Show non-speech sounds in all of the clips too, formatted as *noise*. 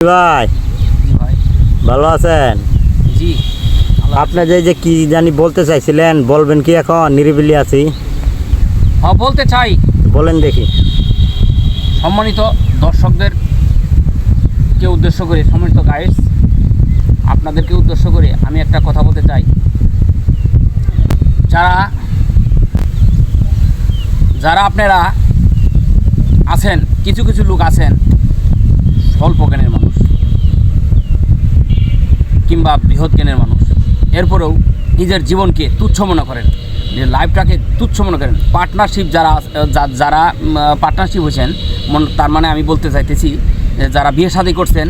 ভাই। ভালো আছেন? জি আপনি যে যে কি জানি বলতে চাইছিলেন বলবেন কি এখন? নিরিবিলি আছি। হ্যাঁ বলতে চাই। বলেন দেখি। সম্মানিত দর্শকদের কে উদ্দেশ্য করে সম্মানিত গাইডস আপনাদেরকে উদ্দেশ্য করে আমি একটা কথা বলতে চাই। যারা যারা আপনারা আছেন কিছু কিছু লোক আছেন স্বল্প জ্ঞানের মানুষ। কিংবা বৃহৎ জ্ঞানের মানুষ। এরপরেও নিজের জীবনকে তুচ্ছ মনে করেন। নিজের লাইফটাকে তুচ্ছ মনে করেন। পার্টনারশিপ যারা যারা পার্টনারশিপ হয়েছেন তার মানে আমি বলতে চাইতেছি যে যারা বিয়ে শাদী করছেন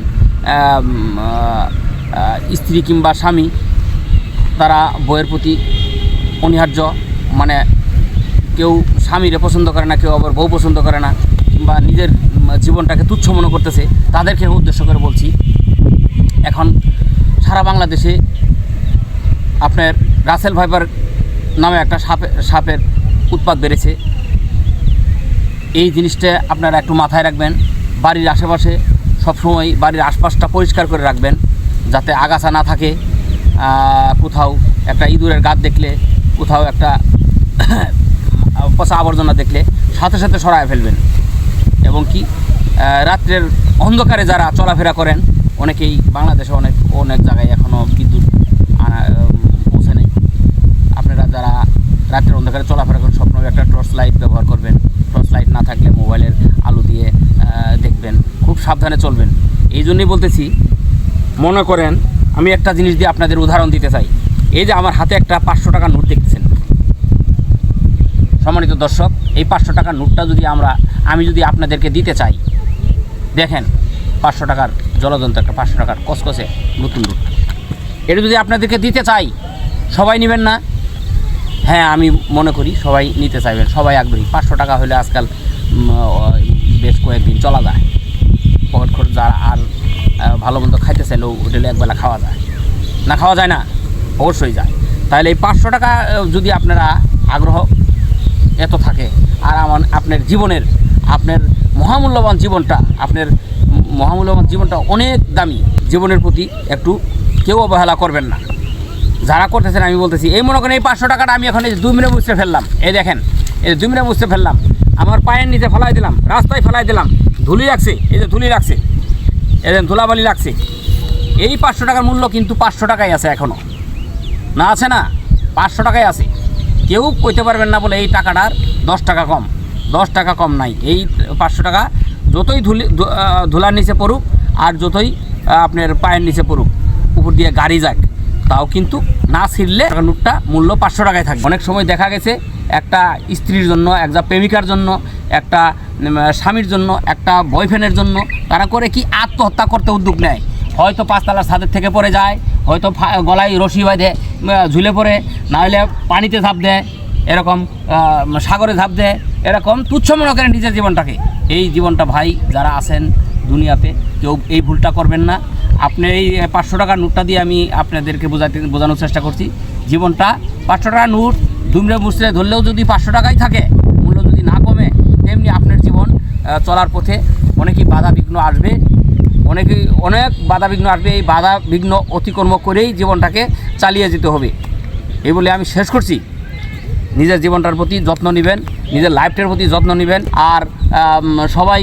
স্ত্রী কিংবা স্বামী, তারা বইয়ের প্রতি অনিহার্য। মানে কেউ স্বামীরে পছন্দ করে না, কেউ আবার বউ পছন্দ করে না, কিংবা নিজের জীবনটাকে তুচ্ছ মনে করতেছে, তাদেরকে উদ্দেশ্য করে বলছি, এখন সারা বাংলাদেশে আপনার রাসেল ভাইপার নামে একটা সাপে, সাপের উৎপাদ বেড়েছে। এই জিনিসটা আপনারা একটু মাথায় রাখবেন। বাড়ির আশেপাশে সবসময় বাড়ির আশপাশটা পরিষ্কার করে রাখবেন, যাতে আগাছা না থাকে। কোথাও একটা ইঁদুরের গাছ দেখলে, কোথাও একটা *coughs* পচা আবর্জনা দেখলে, সাথে সাথে সরায় ফেলবেন। এবং কি রাত্রের অন্ধকারে যারা চলাফেরা করেন অনেকেই বাংলাদেশে অনেক অনেক জায়গায় এখনও বিদ্যুৎ পৌঁছে নেই। আপনারা যারা রাত্রের অন্ধকারে চলাফেরা করেন, স্বপ্ন একটা টর্চ লাইট ব্যবহার করবেন। টর্চ লাইট না থাকলে মোবাইলের আলো দিয়ে দেখবেন। খুব সাবধানে চলবেন। এই জন্যই বলতেছি, মনে করেন, আমি একটা জিনিস দিয়ে আপনাদের উদাহরণ দিতে চাই। এই যে আমার হাতে একটা পাঁচশো টাকার নোট দেখতেছেন। সম্মানিত দর্শক, এই পাঁচশো টাকার নোটটা যদি আমরা, আমি যদি আপনাদেরকে দিতে চাই, দেখেন, পাঁচশো টাকার জলযন্ত্র একটা পাঁচশো টাকার কসকসে নতুন নোট এটা যদি আপনাদেরকে দিতে চাই, সবাই নেবেন না? হ্যাঁ আমি মনে করি সবাই নিতে চাইবেন, সবাই আগ্রহী। পাঁচশো টাকা হলে আজকাল বেশ কয়েকদিন চলা যায়। পকেট খরচ যারা আর ভালো মন্দ খাইতে চাইলেও হোটেলে একবেলা খাওয়া যায়। না খাওয়া যায় না, অবশ্যই যায়। তাহলে এই পাঁচশো টাকা যদি আপনারা আগ্রহ, এত থাকে, আর আমার, আপনার জীবনের, আপনার মহামূল্যবান জীবনটা, আপনার মহামূল্যবান জীবনটা অনেক দামি। জীবনের প্রতি একটু কেউ অবহেলা করবেন না। যারা করতেছেন, আমি বলতেছি, এই মনে করেন এই পাঁচশো টাকাটা আমি এখন এই দুই মিনিট মুছতে ফেললাম। এই দেখেন, এই দুই মিনিট মুছতে ফেললাম। আমার পায়ের নিচে ফেলাই দিলাম, রাস্তায় ফেলাই দিলাম। ধুলি রাখছে, এই যে ধুলি রাখছে, এই যে ধুলাবালি লাগছে এই পাঁচশো টাকার মূল্য কিন্তু পাঁচশো টাকাই আছে এখনও না আছে না? পাঁচশো টাকাই আছে। কেউ কইতে পারবেন না বলে এই টাকাটার দশ টাকা কম। দশ টাকা কম নাই। এই পাঁচশো টাকা যতই ধুলি ধুলার নিচে পড়ুক আর যতই আপনার পায়ের নিচে পড়ুক, উপর দিয়ে গাড়ি যাক, তাও কিন্তু না ছিঁড়লে নোটটা মূল্য পাঁচশো টাকায় থাকবে। অনেক সময় দেখা গেছে একটা স্ত্রীর জন্য, একটা প্রেমিকার জন্য, একটা স্বামীর জন্য, একটা বয়ফ্রেন্ডের জন্য তারা করে কি আত্মহত্যা করতে উদ্যোগ নেয়। হয়তো পাঁচতলার ছাদের থেকে পড়ে যায়, হয়তো গলায় রশি বাঁধে ঝুলে পড়ে, নাহলে পানিতে ঝাঁপ দেয়, এরকম সাগরে ঝাঁপ দেয় এরকম তুচ্ছ মনে করেন নিজের জীবনটাকে। এই জীবনটা ভাই যারা আছেন দুনিয়াতে, কেউ এই ভুলটা করবেন না। আপনি এই পাঁচশো টাকার নোটটা দিয়ে আমি আপনাদেরকে বোঝাতে, বোঝানোর চেষ্টা করছি। জীবনটা পাঁচশো টাকার নোট দুমড়ে মুচড়ে ধরলেও যদি পাঁচশো টাকাই থাকে, মূল্য যদি না কমে, তেমনি আপনার জীবন চলার পথে অনেকই বাধা বিঘ্ন আসবে। অনেকেই অনেক বাধা বিঘ্ন আসবে। এই বাধা বিঘ্ন অতিক্রম করেই জীবনটাকে চালিয়ে যেতে হবে। এই বলে আমি শেষ করছি। নিজের জীবনটার প্রতি যত্ন নেবেন। নিজের লাইফটার প্রতি যত্ন নেবেন। আর সবাই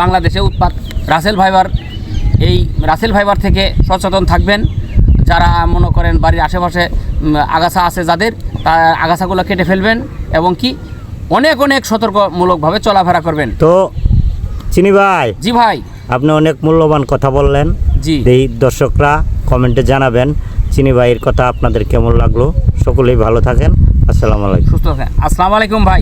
বাংলাদেশে উৎপাদ রাসেল ফাইবার এই রাসেল ফাইবার থেকে সচেতন থাকবেন। যারা মনে করেন বাড়ির আশেপাশে আগাছা আছে যাদের তার আগাছাগুলো কেটে ফেলবেন এবং কি অনেক অনেক সতর্কমূলকভাবে চলাফেরা করবেন। তো চিনি ভাই জি ভাই। আপনি অনেক মূল্যবান কথা বললেন। জি। এই দর্শকরা কমেন্টে জানাবেন চিনি ভাইয়ের কথা আপনাদের কেমন লাগল। সকলেই ভালো থাকেন। আসসালামু আলাইকুম। সুস্থ আছেন। আসসালামু আলাইকুম ভাই।